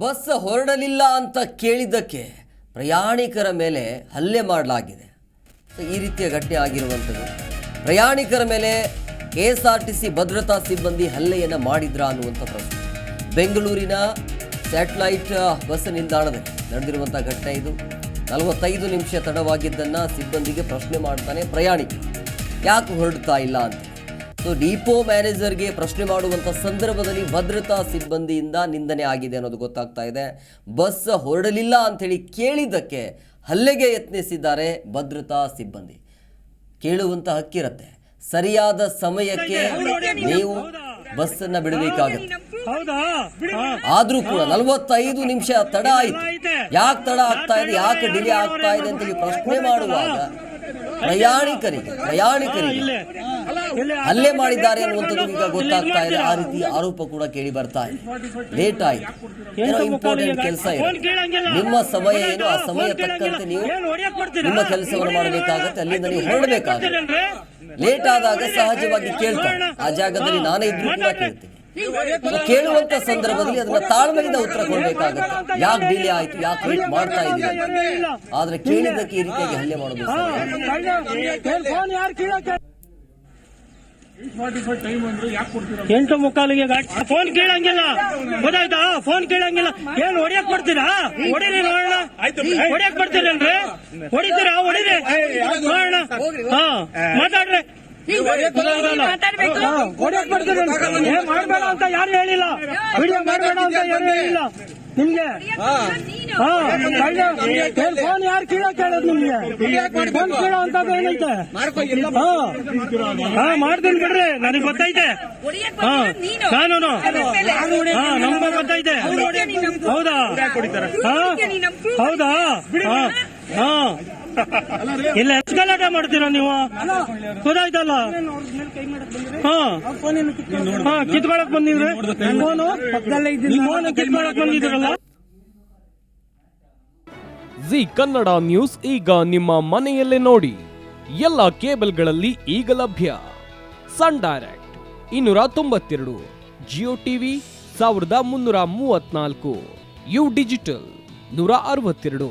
Bus ಹೊರಡಲಿಲ್ಲ ಅಂತ ಕೇಳಿದ್ದಕ್ಕೆ ಪ್ರಯಾಣಿಕರ ಮೇಲೆ ಹಲ್ಲೆ ಮಾಡಲಾಗಿದೆ. ಈ ರೀತಿಯ ಘಟನೆ ಆಗಿರುವಂಥದ್ದು. ಪ್ರಯಾಣಿಕರ ಮೇಲೆ K S R T C ಭದ್ರತಾ ಸಿಬ್ಬಂದಿ ಹಲ್ಲೆಯನ್ನು ಮಾಡಿದ್ರಾ ಅನ್ನುವಂಥ ಪ್ರಶ್ನೆ. ಬೆಂಗಳೂರಿನ ಸ್ಯಾಟಲೈಟ್ ಬಸ್ ನಿಲ್ದಾಣದಲ್ಲಿ ನಡೆದಿರುವಂಥ ಘಟನೆ ಇದು. ನಲವತ್ತೈದು ನಿಮಿಷ ತಡವಾಗಿದ್ದನ್ನು ಸಿಬ್ಬಂದಿಗೆ ಪ್ರಶ್ನೆ ಮಾಡ್ತಾನೆ ಪ್ರಯಾಣಿಕರು. ಯಾಕೆ ಹೊರಡ್ತಾ ಇಲ್ಲ ಅಂತ? ಸೊ ಡಿಪೋ ಮ್ಯಾನೇಜರ್ಗೆ ಪ್ರಶ್ನೆ ಮಾಡುವಂಥ ಸಂದರ್ಭದಲ್ಲಿ ಭದ್ರತಾ ಸಿಬ್ಬಂದಿಯಿಂದ ನಿಂದನೆ ಆಗಿದೆ ಅನ್ನೋದು ಗೊತ್ತಾಗ್ತಾ ಇದೆ. ಬಸ್ ಹೊರಡಲಿಲ್ಲ ಅಂಥೇಳಿ ಕೇಳಿದ್ದಕ್ಕೆ ಹಲ್ಲೆಗೆ ಯತ್ನಿಸಿದ್ದಾರೆ ಭದ್ರತಾ ಸಿಬ್ಬಂದಿ. ಕೇಳುವಂಥ ಹಕ್ಕಿರತ್ತೆ ಸರಿಯಾದ ಸಮಯಕ್ಕೆ ನೀವು ಬಸ್ಸನ್ನು ಬಿಡಬೇಕಾಗುತ್ತೆ. ಆದ್ರೂ ಕೂಡ ನಲವತ್ತೈದು ನಿಮಿಷ ತಡ ಆಯ್ತು. ಯಾಕೆ ತಡ ಆಗ್ತಾ ಇದೆ? ಯಾಕೆ ಡಿಲೇ ಆಗ್ತಾ ಇದೆ ಅಂತೇಳಿ ಪ್ರಶ್ನೆ ಮಾಡುವಾಗ ಪ್ರಯಾಣಿಕರಿಗೆ ಪ್ರಯಾಣಿಕರಿಗೆ. ಹಲ್ಲೆ ಮಾಡಿದ್ದಾರೆ ಅನ್ನುವಂಥದ್ದು ಈಗ ಗೊತ್ತಾಗ್ತಾ ಇದೆ. ಆ ರೀತಿ ಆರೋಪ ಕೂಡ ಕೇಳಿ ಬರ್ತಾ ಇದೆ. ಲೇಟ್ ಆಯಿತು. ಏನೋ ಇಂಪಾರ್ಟೆಂಟ್ ಕೆಲಸ ಇದೆ. ನಿಮ್ಮ ಸಮಯ ಏನು? ಆ ಸಮಯ ತಕ್ಕಂತೆ ನೀವು ನಿಮ್ಮ ಕೆಲಸವನ್ನು ಮಾಡಬೇಕಾಗತ್ತೆ. ಅಲ್ಲಿಂದ ನೀವು ಹೊರಡಬೇಕಾಗತ್ತೆ. ಲೇಟ್ ಆದಾಗ ಸಹಜವಾಗಿ ಕೇಳ್ತಾರೆ. ಆ ಜಾಗದಲ್ಲಿ ನಾನೇ ಇದ್ರೂ ಕೂಡ ಕೇಳ್ತೀನಿ. ಕೇಳುವಂತ ಸಂದರ್ಭದಲ್ಲಿ ಅದನ್ನ ತಾಳ್ಮೆಯಿಂದ ಉತ್ತರ ಕೊಡಬೇಕಾಗುತ್ತೆ ಯಾಕೆ ಡಿಲೇ ಆಯ್ತು ಯಾಕೆ ವೇಟ್ ಮಾಡ್ತಾ ಇದೀವಿ ಆದ್ರೆ ಕೇಳಿದ್ದಕ್ಕೆ ಈ ರೀತಿಯಾಗಿ ಹಲ್ಲೆ ಮಾಡೋದು ಎಂಟು ಮುಕ್ಕಾಲಿಗೆ ಗಾಡಿ ಫೋನ್ ಕೇಳಂಗಿಲ್ಲ ಗೊತ್ತಾಯ್ತಾ ಫೋನ್ ಕೇಳಂಗಿಲ್ಲ ಏನ್ ಹೊಡಿಯಕ್ ಕೊಡ್ತೀರಾ ಹೊಡಿರಿ ನೋಡೋಣ ಹೊಡಿಯಕ್ ಕೊಡ್ತೀರಲ್ರಿ ಹೊಡಿತೀರಾ ಹೊಡಿರಿ ನೋಡೋಣ ಹಾ ಮಾತಾಡ್ರಿ ಹಾ, ಹೊಡಿಯಕ್ ಕೊಡ್ತೀರಿ ಏ ಮಾಡ್ಬೇಡ ಅಂತ ಯಾರು ಹೇಳಿಲ್ಲ? ವಿಡಿಯೋ ಮಾಡಬೇಡ ಅಂತ ಯಾರು ಹೇಳಿಲ್ಲ? ನಿಮ್ಗೆ? ಫೋನ್ ಯಾರು ಕೀಳ ಕೇಳೋದು ನಿಮ್ಗೆ? ಫೋನ್ ಕೀಳೋ ಅಂತದ್ದು ಏನೈತೆ? ಹಾ. ಮಾಡ್ತೀನಿ ಬಿಡ್ರಿ. ನನಗೆ ಗೊತ್ತೈತೆ. ಹಾ ಕಾನೂನು. ಹಾ ನಮ್ಗೆ ಗೊತ್ತೈತೆ. ಹೌದಾ? ಹೌದಾ? ಹಾ ಹಾ ಇಲ್ಲ ಎಷ್ಟು ಗಲಾಟೆ ಮಾಡ್ತೀರಾ ನೀವು? ಗೊತ್ತಾಯ್ತಲ್ಲ? ಹಾ. ಹಾ ಕಿತ್ಕೊಳಕ್ ಬಂದಿದ್ರಿ? ಫೋನು ಫೋನ್ ಕಿತ್ಕೊಳಕ್ ಬಂದಿದ್ರಲ್ಲ ಜಿ ಕನ್ನಡ ನ್ಯೂಸ್ ಈಗ ನಿಮ್ಮ ಮನೆಯಲ್ಲೇ ನೋಡಿ. ಎಲ್ಲ ಕೇಬಲ್ಗಳಲ್ಲಿ ಈಗ ಲಭ್ಯ. ಸನ್ ಡೈರೆಕ್ಟ್ ಇನ್ನೂರ ತೊಂಬತ್ತೆರಡು ಜಿಯೋ ಟಿವಿ ಸಾವಿರದ ಮುನ್ನೂರ ಮೂವತ್ನಾಲ್ಕು ಯು ಡಿಜಿಟಲ್ ನೂರ ಅರವತ್ತೆರಡು.